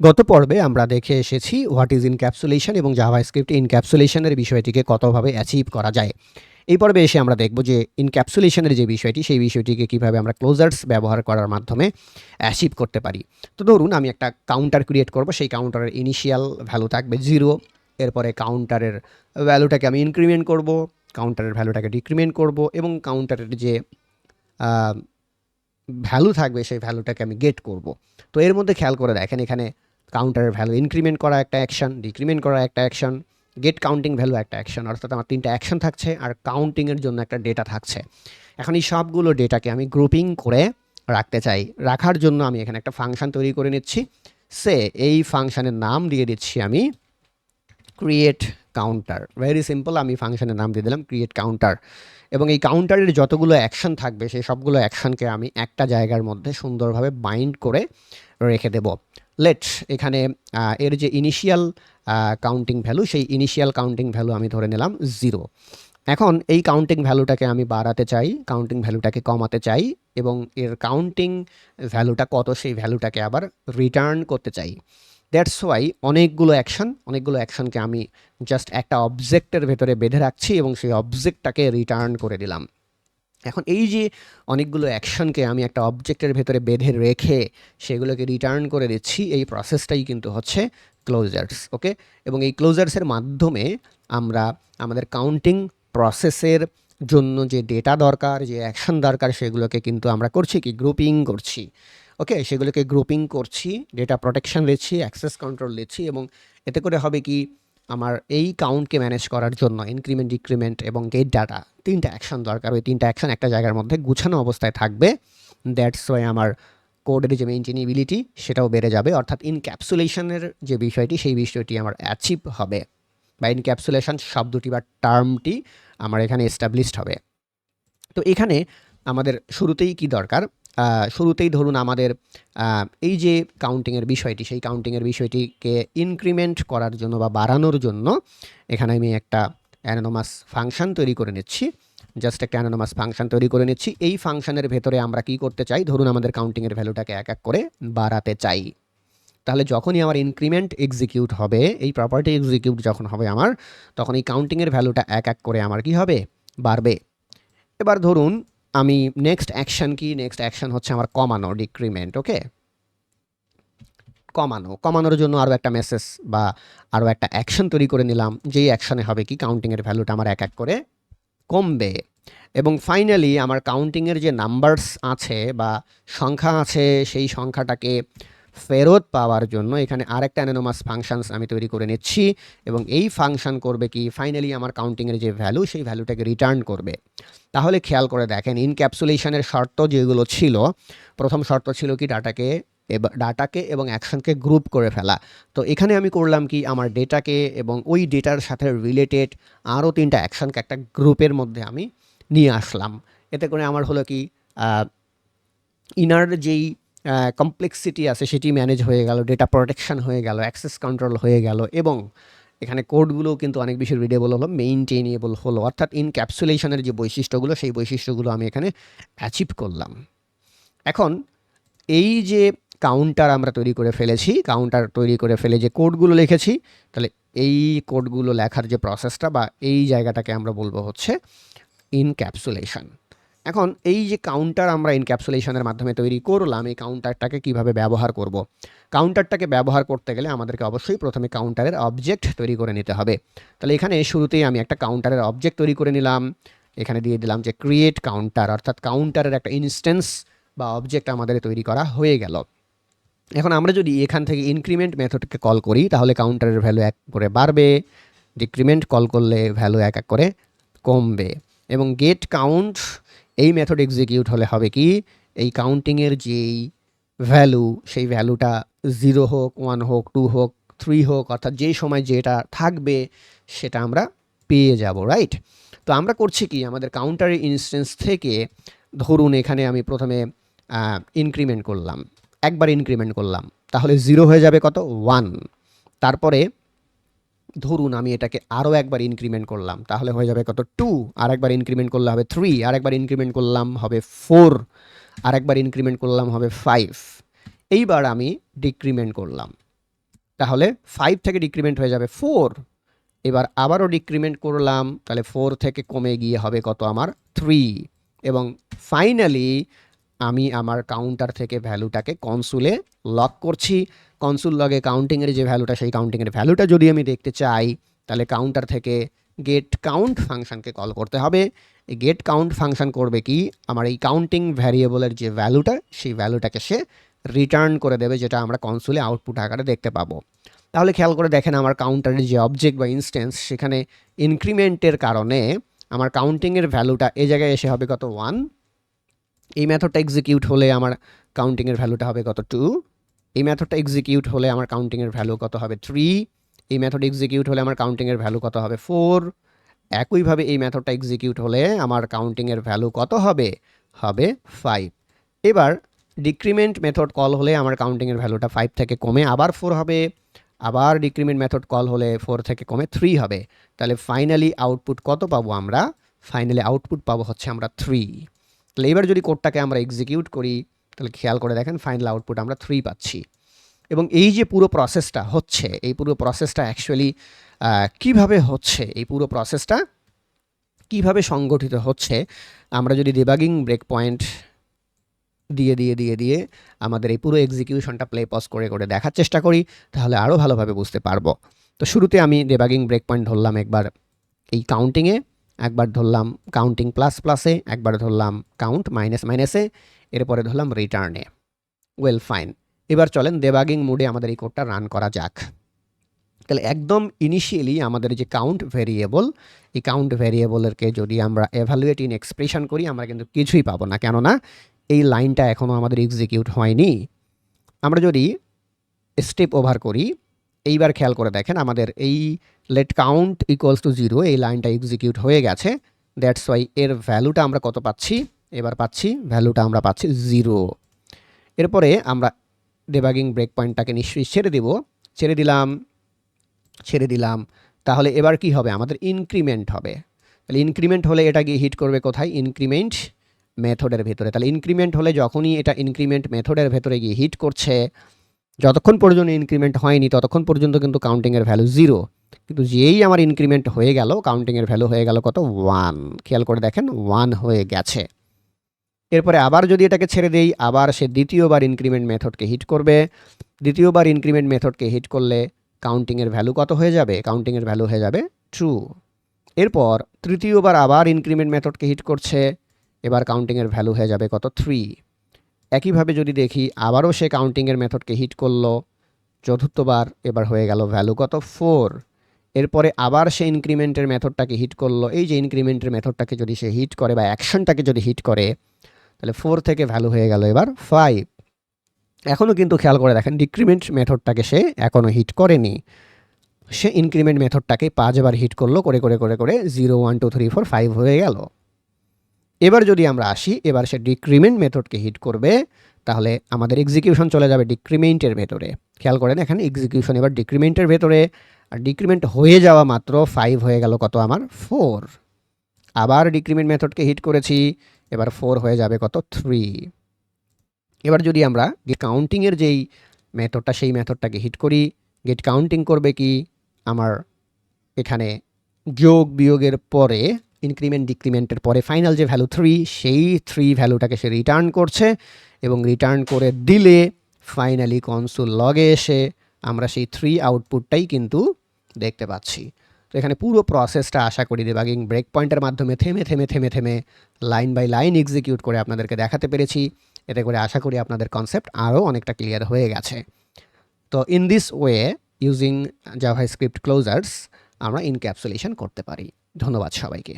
গত পর্বে আমরা দেখে এসেছি হোয়াট ইজ ইনক্যাপসুলেশন এবং জাভাস্ক্রিপ্ট ইনক্যাপসুলেশনের বিষয়টিকে কতভাবে অ্যাচিভ করা যায়। এই পর্বে এসে আমরা দেখব যে ইনক্যাপসুলেশনের যে বিষয়টি, সেই বিষয়টিকে কীভাবে আমরা ক্লোজার্স ব্যবহার করার মাধ্যমে অ্যাচিভ করতে পারি। তো ধরুন, আমি একটা কাউন্টার ক্রিয়েট করব, সেই কাউন্টারের ইনিশিয়াল ভ্যালু থাকবে জিরো এরপরে কাউন্টারের ভ্যালুটাকে আমি ইনক্রিমেন্ট করব কাউন্টারের ভ্যালুটাকে ডিক্রিমেন্ট করব এবং কাউন্টারের যে ভ্যালু থাকবে, সেই ভ্যালুটাকে আমি গেট করব। তো এর মধ্যে খেয়াল করে দেখেন, এখানে কাউন্টারের ভ্যালু ইনক্রিমেন্ট করা একটা অ্যাকশন ডিক্রিমেন্ট করা একটা অ্যাকশন গেট কাউন্টিং ভ্যালু একটা অ্যাকশন অর্থাৎ আমার তিনটা অ্যাকশন থাকছে আর কাউন্টিংয়ের জন্য একটা ডেটা থাকছে। এখন এই সবগুলো ডেটাকে আমি গ্রুপিং করে রাখতে চাই। রাখার জন্য আমি এখানে একটা ফাংশন তৈরি করে নিচ্ছি। সে এই ফাংশানের নাম দিয়ে দিচ্ছি আমি ক্রিয়েট কাউন্টার ভেরি সিম্পল আমি ফাংশানের নাম দিয়ে দিলাম ক্রিয়েট কাউন্টার এবং এই কাউন্টারের যতগুলো অ্যাকশন থাকবে, সেই সবগুলো অ্যাকশনকে আমি একটা জায়গার মধ্যে সুন্দরভাবে বাইন্ড করে রেখে দেব। লেট এখানে এর যে ইনিশিয়াল কাউন্টিং ভ্যালু সেই ইনিশিয়াল কাউন্টিং ভ্যালু আমি ধরে নিলাম জিরো এখন এই কাউন্টিং ভ্যালুটাকে আমি বাড়াতে চাই কাউন্টিং ভ্যালুটাকে কমাতে চাই এবং এর কাউন্টিং ভ্যালুটা কত, সেই ভ্যালুটাকে আবার রিটার্ন করতে চাই। দ্যাটস ওয়াই অনেকগুলো অ্যাকশন অনেকগুলো অ্যাকশনকে আমি জাস্ট একটা অবজেক্টের ভেতরে বেঁধে রাখছি এবং সেই অবজেক্টটাকে রিটার্ন করে দিলাম। এখন এই যে অনেকগুলো অ্যাকশনকে আমি একটা অবজেক্টের ভেতরে বেঁধে রেখে সেগুলোকে রিটার্ন করে দিচ্ছি, এই প্রসেসটাই কিন্তু হচ্ছে ক্লোজার্স ওকে এবং এই ক্লোজার্সের মাধ্যমে আমরা আমাদের কাউন্টিং প্রসেসের জন্য যে ডেটা দরকার, যে অ্যাকশন দরকার, সেগুলোকে কিন্তু আমরা করছি কি? গ্রুপিং করছি ওকে সেগুলোকে গ্রুপিং করছি ডেটা প্রোটেকশন দিচ্ছি অ্যাক্সেস কন্ট্রোল দিচ্ছি এবং এতে করে হবে কি? আমার এই কাউন্টকে ম্যানেজ করার জন্য ইনক্রিমেন্ট ডিক্রিমেন্ট এবং গেট ডাটা তিনটা অ্যাকশন দরকার। ওই তিনটা অ্যাকশন একটা জায়গার মধ্যে গুছানো অবস্থায় থাকবে। দ্যাটস ওয়াই আমার কোডের যে মেনটেনেবিলিটি সেটাও বেড়ে যাবে। অর্থাৎ ইনক্যাপসুলেশনের যে বিষয়টি, সেই বিষয়টি আমার অ্যাচিভ হবে। বা ইনক্যাপসুলেশন শব্দটি বা টার্মটি আমার এখানে এস্টাবলিশড হবে। তো এখানে আমাদের শুরুতেই কি দরকার? শুরুতেই ধরুন আমাদের এই যে কাউন্টিংয়ের বিষয়টি, সেই কাউন্টিংয়ের বিষয়টিকে ইনক্রিমেন্ট করার জন্য বা বাড়ানোর জন্য এখানে আমি একটা অ্যানোনমাস ফাংশন তৈরি করে নিচ্ছি। জাস্ট একটা অ্যানোনমাস ফাংশন তৈরি করে নিচ্ছি। এই ফাংশনের ভেতরে আমরা কি করতে চাই? ধরুন আমাদের কাউন্টিংয়ের ভ্যালুটাকে এক এক করে বাড়াতে চাই। তাহলে যখনই আমার ইনক্রিমেন্ট এক্সিকিউট হবে, এই প্রপার্টি এক্সিকিউট যখন হবে আমার, তখন এই কাউন্টিংয়ের ভ্যালুটা এক এক করে আমার কি হবে? বাড়বে। এবার ধরুন আমি নেক্সট অ্যাকশন কি? নেক্সট অ্যাকশন হচ্ছে আমার কমানো ডিক্রিমেন্ট ওকে কমানো। কমানোর জন্য আরও একটা মেসেজ বা আরও একটা অ্যাকশন তৈরি করে নিলাম। যেই অ্যাকশনে হবে কি? কাউন্টিংয়ের ভ্যালুটা আমার এক এক করে কমবে। এবং ফাইনালি আমার কাউন্টিংয়ের যে নাম্বারস আছে বা সংখ্যা আছে, সেই সংখ্যাটাকে ফেরত পাওয়ার জন্য এখানে আরেকটা অ্যানোমাস ফাংশনস আমি তৈরি করে নিচ্ছি এবং এই ফাংশন করবে কি? ফাইনালি আমার কাউন্টিংয়ের যে ভ্যালু সেই ভ্যালুটাকে রিটার্ন করবে। তাহলে খেয়াল করে দেখেন ইনক্যাপসুলেশনের শর্ত যেগুলো ছিল, প্রথম শর্ত ছিল কি? ডাটাকে এবার ডাটাকে এবং অ্যাকশনকে গ্রুপ করে ফেলা। তো এখানে আমি করলাম কি? আমার ডেটাকে এবং ওই ডেটার সাথে রিলেটেড আরও তিনটা অ্যাকশনকে একটা গ্রুপের মধ্যে আমি নিয়ে আসলাম। এতে করে আমার হলো কি? ইনার যেই কমপ্লেক্সিটি আছে, সেটি ম্যানেজ হয়ে গেল ডেটা প্রোটেকশন হয়ে গেল অ্যাক্সেস কন্ট্রোল হয়ে গেল এবং এখানে কোডগুলোও কিন্তু অনেক বেশি রিডেবল হলো মেইনটেনেবল হলো। অর্থাৎ ইনক্যাপসুলেশনের যে বৈশিষ্ট্যগুলো, সেই বৈশিষ্ট্যগুলো আমি এখানে অ্যাচিভ করলাম। এখন এই যে কাউন্টার আমরা তৈরি করে ফেলেছি কাউন্টার তৈরি করে ফেলে যে কোডগুলো লিখেছি, তাহলে এই কোডগুলো লেখার যে প্রসেসটা বা এই জায়গাটাকে আমরা বলব হচ্ছে ইনক্যাপসুলেশন এখন এই যে কাউন্টার আমরা ইনক্যাপসুলেশনের মাধ্যমে তৈরি করলাম, এই কাউন্টারটাকে কীভাবে ব্যবহার করব। কাউন্টারটাকে ব্যবহার করতে গেলে আমাদেরকে অবশ্যই প্রথমে কাউন্টারের অবজেক্ট তৈরি করে নিতে হবে। তাহলে এখানে শুরুতেই আমি একটা কাউন্টারের অবজেক্ট তৈরি করে নিলাম। এখানে দিয়ে দিলাম যে ক্রিয়েট কাউন্টার অর্থাৎ কাউন্টারের একটা ইনস্ট্যান্স বা অবজেক্ট আমাদের তৈরি করা হয়ে গেল। এখন আমরা যদি এখান থেকে ইনক্রিমেন্ট মেথডকে কল করি, তাহলে কাউন্টারের ভ্যালু এক করে বাড়বে। ডিক্রিমেন্ট কল করলে ভ্যালু এক এক করে কমবে। এবং গেট কাউন্ট এই মেথড এক্সিকিউট হলে হবে কি? এই কাউন্টিংয়ের যেই ভ্যালু সেই ভ্যালুটা জিরো হোক ওয়ান হোক টু হোক থ্রি হোক, অর্থাৎ যেই সময় যেটা থাকবে, সেটা আমরা পেয়ে যাব রাইট তো আমরা করছি কি? আমাদের কাউন্টারের ইনস্টেন্স থেকে ধরুন এখানে আমি প্রথমে ইনক্রিমেন্ট করলাম। একবার ইনক্রিমেন্ট করলাম। তাহলে জিরো হয়ে যাবে কত? ওয়ান তারপরে ধরুন আমি এটাকে আরও একবার ইনক্রিমেন্ট করলাম, তাহলে হয়ে যাবে কত? টু আর একবার ইনক্রিমেন্ট করলে হবে থ্রি আর একবার ইনক্রিমেন্ট করলাম হবে ফোর আর একবার ইনক্রিমেন্ট করলাম হবে ফাইভ এইবার আমি ডিক্রিমেন্ট করলাম, তাহলে ফাইভ থেকে ডিক্রিমেন্ট হয়ে যাবে ফোর এবার আবারও ডিক্রিমেন্ট করলাম, তাহলে ফোর থেকে কমে গিয়ে হবে কত আমার? থ্রি এবং ফাইনালি আমি আমার কাউন্টার থেকে ভ্যালুটাকে কনসুলে লক করছি। কনসুল লগে কাউন্টিংয়ের যে ভ্যালুটা সেই কাউন্টিংয়ের ভ্যালুটা যদি আমি দেখতে চাই, তাহলে কাউন্টার থেকে গেট কাউন্ট ফাংশানকে কল করতে হবে। এই গেট কাউন্ট ফাংশান করবে কি? আমার এই কাউন্টিং ভ্যারিয়েবলের যে ভ্যালুটা সেই ভ্যালুটাকে সে রিটার্ন করে দেবে, যেটা আমরা কনসুলে আউটপুট আকারে দেখতে পাবো। তাহলে খেয়াল করে দেখেন আমার কাউন্টারের যে অবজেক্ট বা ইনস্ট্যান্স সেখানে ইনক্রিমেন্টের কারণে আমার কাউন্টিংয়ের ভ্যালুটা এ জায়গায় এসে হবে কত ওয়ান এই মেথডটা এক্সিকিউট হলে আমার কাউন্টিংয়ের ভ্যালুটা হবে কত টু এই মেথডটা এক্সিকিউট হলে আমার কাউন্টিংয়ের ভ্যালু কত হবে? থ্রি এই মেথড এক্সিকিউট হলে আমার কাউন্টিংয়ের ভ্যালু কত হবে? ফোর একইভাবে এই মেথডটা এক্সিকিউট হলে আমার কাউন্টিংয়ের ভ্যালু কত হবে? হবে ফাইভ এবার ডিক্রিমেন্ট মেথড কল হলে আমার কাউন্টিংয়ের ভ্যালুটা ফাইভ থেকে কমে আবার ফোর হবে। আবার ডিক্রিমেন্ট মেথড কল হলে ফোর থেকে কমে থ্রি হবে। তাহলে ফাইনালি আউটপুট কত পাবো আমরা? ফাইনালি আউটপুট পাবো হচ্ছে আমরা থ্রি তাহলে এবার যদি কোডটাকে আমরা এক্সিকিউট করি তাহলে খেয়াল করে দেখেন ফাইনাল আউটপুট আমরা থ্রি পাচ্ছি। এবং এই যে পুরো প্রসেসটা হচ্ছে, এই পুরো প্রসেসটা অ্যাকচুয়ালি কীভাবে হচ্ছে, এই পুরো প্রসেসটা কীভাবে সংগঠিত হচ্ছে, আমরা যদি ডিবাগিং ব্রেক পয়েন্ট দিয়ে দিয়ে দিয়ে দিয়ে আমাদের এই পুরো এক্সিকিউশনটা প্লে পজ করে করে দেখার চেষ্টা করি, তাহলে আরও ভালোভাবে বুঝতে পারব। তো শুরুতে আমি ডেবাগিং ব্রেক পয়েন্ট ধরলাম একবার এই কাউন্টিংয়ে একবার ধরলাম কাউন্টিং প্লাস প্লাসে একবার ধরলাম কাউন্ট মাইনাস মাইনাসে এরপরে ধরলাম রিটার্নে ওয়েল ফাইন এবার চলেন দেবাগিং মুডে আমাদের এই কোডটা রান করা যাক। তাহলে একদম ইনিশিয়ালি আমাদের যে কাউন্ট ভেরিয়েবল এই কাউন্ট ভেরিয়েবলেরকে যদি আমরা এভালুয়েট ইন এক্সপ্রেশন করি, আমরা কিন্তু কিছুই পাবো না। কেননা এই লাইনটা এখনও আমাদের এক্সিকিউট হয়নি। আমরা যদি স্টেপ ওভার করি, এইবার খেয়াল করে দেখেন আমাদের এই let count equals to zero এই লাইনটা এক্সিকিউট হয়ে গেছে। দ্যাটস ওয়াই এর ভ্যালুটা আমরা কত পাচ্ছি? এবার পাচ্ছি, ভ্যালুটা আমরা পাচ্ছি জিরো। এরপরে আমরা ডেবাগিং ব্রেক পয়েন্টটাকে নিশ্চয়ই ছেড়ে দেব। ছেড়ে দিলাম ছেড়ে দিলাম। তাহলে এবার কি হবে? আমাদের ইনক্রিমেন্ট হবে। তাহলে ইনক্রিমেন্ট হলে এটা গিয়ে হিট করবে কোথায়? ইনক্রিমেন্ট মেথডের ভেতরে। তাহলে ইনক্রিমেন্ট হলে যখনই এটা ইনক্রিমেন্ট মেথডের ভেতরে গিয়ে হিট করছে, যতক্ষণ পর্যন্ত ইনক্রিমেন্ট হয়নি, ততক্ষণ পর্যন্ত কিন্তু কাউন্টিংয়ের ভ্যালু জিরো কিন্তু যেই আমার ইনক্রিমেন্ট হয়ে গেল কাউন্টিংয়ের ভ্যালু হয়ে গেল কত? ওয়ান খেয়াল করে দেখেন ওয়ান হয়ে গেছে। এরপরে আবার যদি এটাকে ছেড়ে দেই, আবার সে দ্বিতীয়বার ইনক্রিমেন্ট মেথডকে হিট করবে। দ্বিতীয়বার ইনক্রিমেন্ট মেথডকে হিট করলে কাউন্টিংয়ের ভ্যালু কত হয়ে যাবে? কাউন্টিংয়ের ভ্যালু হয়ে যাবে ট্রু এরপর তৃতীয়বার আবার ইনক্রিমেন্ট মেথডকে হিট করছে, এবার কাউন্টিংয়ের ভ্যালু হয়ে যাবে কত? থ্রি একইভাবে যদি দেখি, আবারও সে কাউন্টিংয়ের মেথডকে হিট করল, চতুর্থবার এবার হয়ে গেল ভ্যালু কত? ফোর এরপরে আবার সে ইনক্রিমেন্টের মেথডটাকে হিট করল, এই যে ইনক্রিমেন্টের মেথডটাকে যদি সে হিট করে বা অ্যাকশনটাকে যদি হিট করে তাহলে ফোর থেকে ভ্যালু হয়ে গেল এবার ফাইভ এখনও কিন্তু খেয়াল করে দেখেন ডিক্রিমেন্ট মেথডটাকে সে এখনও হিট করেনি। সে ইনক্রিমেন্ট মেথডটাকে পাঁচবার হিট করল, করে করে করে করে zero one two three four five হয়ে গেল। এবার যদি আমরা আসি, এবার সে ডিক্রিমেন্ট মেথডকে হিট করবে, তাহলে আমাদের এক্সিকিউশন চলে যাবে ডিক্রিমেন্টের ভেতরে। খেয়াল করেন এখানে এক্সিকিউশন এবার ডিক্রিমেন্টের ভেতরে। আর ডিক্রিমেন্ট হয়ে যাওয়া মাত্র ফাইভ হয়ে গেল কত আমার? ফোর আবার ডিক্রিমেন্ট মেথডকে হিট করেছি। এবার ফোর হয়ে যাবে কত? থ্রি এবার যদি আমরা গেট কাউন্টিংয়ের যেই মেথডটা সেই মেথডটাকে হিট করি গেট কাউন্টিং করবে কি? আমার এখানে যোগ বিয়োগের পরে ইনক্রিমেন্ট ডিক্রিমেন্টের পরে ফাইনাল যে ভ্যালু থ্রি সেই থ্রি ভ্যালুটাকে সে রিটার্ন করছে এবং রিটার্ন করে দিলে ফাইনালি কনসোল লগে এসে আমরা সেই থ্রি আউটপুটটাই কিন্তু দেখতে পাচ্ছি। তো এখানে পুরো প্রসেসটা আশা করি ডিবাগিং ব্রেক পয়েন্টের মাধ্যমে থেমে থেমে থেমে থেমে লাইন বাই লাইন এক্সিকিউট করে আপনাদেরকে দেখাতে পেরেছি। এতে করে আশা করি আপনাদের কনসেপ্ট আরও অনেকটা ক্লিয়ার হয়ে গেছে। তো in this way using JavaScript closures আমরা ইনক্যাপসুলেশন করতে পারি। ধন্যবাদ সবাইকে।